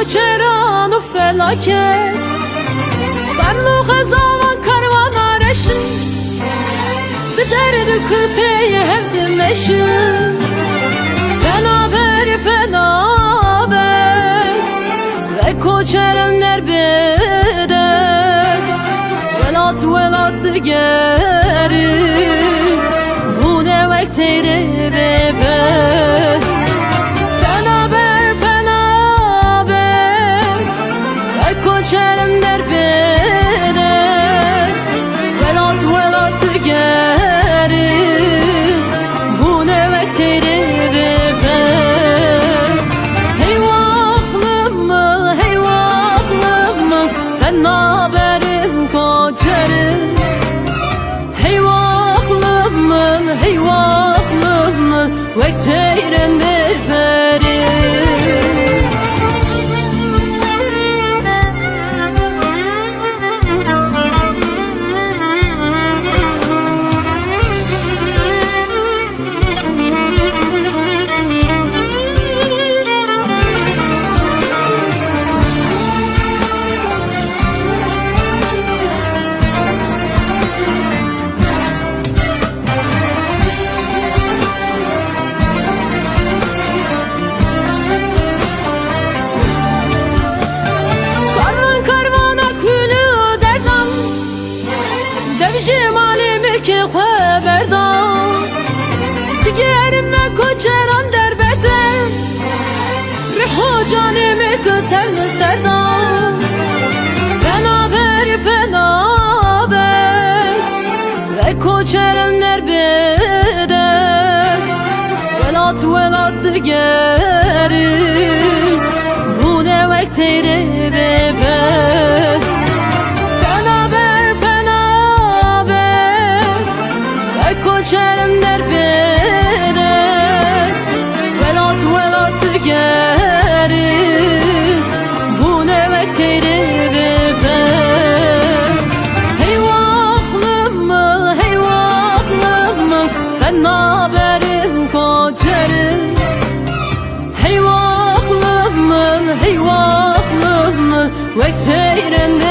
koçeran و felaket. Berlu xezavan karvana reşin Bi derdi küpeye hevdi meşin Penaber penaber Ve koçerenler beder Velat velat digeri Bu ne vekteyre bebek Ve koçerenler beder Velat velat digeri Bu ne vekteyre bebek Hey vaklımı, hey vaklımı Ben naberim koçerim Hey vaklımın, hey vaklımın Vekteyren خو بردان گرم کچران در بدن روح و جانم قتل سردان بنابر بنابر و کچرم در بدن ولات ولات دیگری ve teyrenle